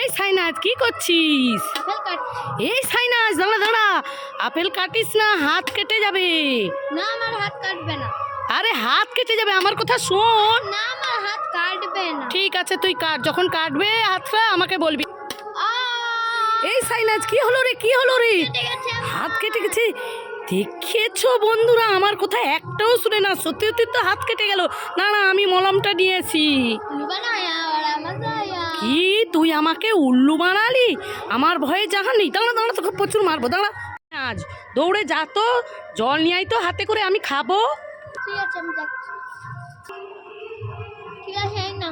এই সাইনাজ কি করছিস? এই সাইনাজ দাঁড়া দাঁড়া। আপেল কাটিস না হাত কেটে যাবে। না আমার হাত কাটবে না। আরে হাত কেটে যাবে আমার কথা শোন। না আমার হাত কাটবে না। ঠিক আছে তুই কাট। যখন কাটবে হাতটা আমাকে বলবি। এই সাইনাজ কি হলো রে কি হলো রে। হাত কেটে গেছে। দেখেছ বন্ধুরা আমার কথা একটাও শুনে না সত্যি সত্যি তো হাত কেটে গেল। না না আমি মলমটা নিয়েছি। কি তুই আমাকে উল্লু বানালি? আমার ভয়ে জাহান নেই। দাঁড়া দাঁড়া তোকে প্রচুর মারবো দাঁড়া। আজ দৌড়ে যা তো জল নিয়ে আয় তো হাতে করে আমি খাব। ঠিক আছে আমি যাচ্ছি। ঠিক আছে না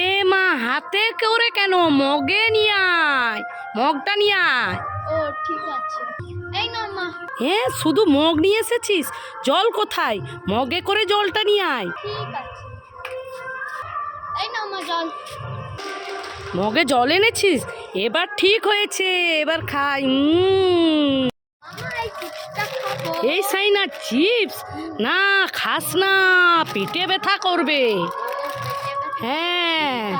এ মা হাতে করে কেন? মগে নিয়ে আয় মগটা নিয়ে আয়। ও ঠিক আছে। এই না মা। হ্যাঁ শুধু মগ নিয়ে এসেছিস? জল কোথায়? মগে করে জলটা নিয়ে আয়। ঠিক আছে। এই না মা জল। মগে জল এনেছিস? এবার ঠিক হয়েছে এবার খাই। এই সাই না চিপস? না খাস না পেটে ব্যথা করবে। হ্যাঁ।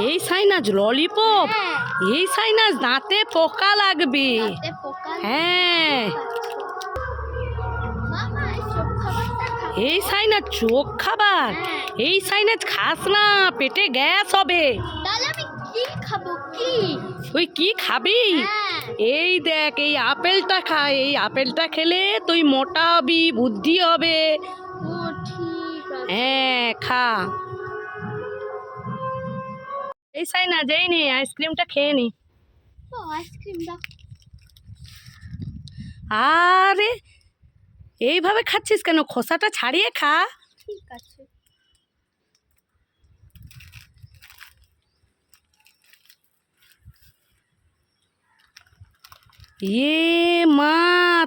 এই সাইনাজ ললিপপ। হ্যাঁ। এই সাইনাজ দাঁতে পোকা লাগবে। হ্যাঁ। এই সাইনাজ চোখ খাবার। হ্যাঁ। এই সাইনাজ খাস না পেটে গ্যাস হবে। কি খাব কি? তুই কি খাবি? হ্যাঁ। এই দেখ এই আপেলটা খা এই আপেলটা খেলে তুই মোটা হবি বুদ্ধি হবে। হ্যাঁ খা। এই সাইনা যেই নে আইসক্রিমটা খেয়ে নি। আরে এইভাবে খাচ্ছিস কেন? খোসাটা ছাড়িয়ে খা। ঠিক আছে। এ মা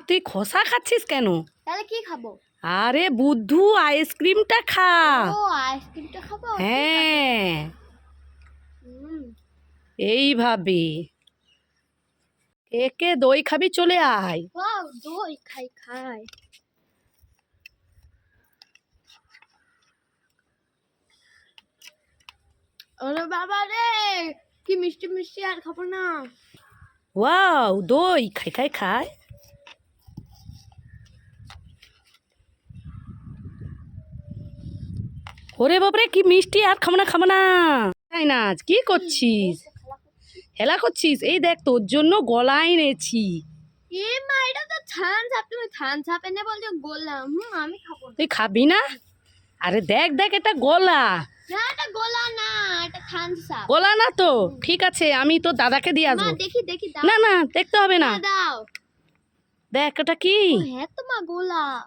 তুই খোসা খাচ্ছিস কেন? তাহলে কি খাব? আরে বুদ্ধু আইসক্রিমটা খা। ও আইসক্রিমটা খাব? হ্যাঁ। এইভাবে। কে কে দই খাবি চলে আয়। দই খাই খাই। ওরে বাবা রে কি মিষ্টি মিষ্টি আর খাব না। ওয়াও দই খাই খাই খায় ওরে বাপরে কি মিষ্টি আর খাব না খাব না। তাই না কি করছিস? হেলা করছিস? এই দেখ তোর জন্য গলা এনেছি। এ মা এটা তো থানস আপ তুমি থানস আপ এনে বলছো গোলাম হুম আমি খাব তুই খাবি না? আরে দেখ দেখ এটা গলা। না এটা গোলা না এটা থানস আপ। গলা না তো? ঠিক আছে আমি তো দাদাকে দিয়ে আসব। দেখি দেখি না না দেখতে হবে না। দাও। দেখ এটা কি? হ্যাঁ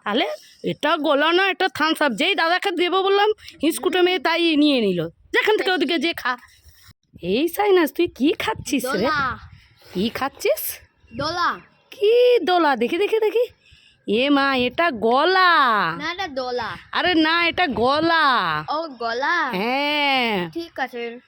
তাহলে এটা গলা না এটা থামস আপ। যেই দাদাকে দেবো বললাম হিসকুটে মেয়ে তাই নিয়ে নিল। যেখান থেকে ওদিকে যে খা। এই সাইনাস তুই কি খাচ্ছিস রে? কি খাচ্ছিস? দোলা। কি দোলা? দেখি দেখি দেখি। এ মা এটা গলা। না এটা দোলা। আরে না এটা গলা। ও গলা? হ্যাঁ। ঠিক আছে।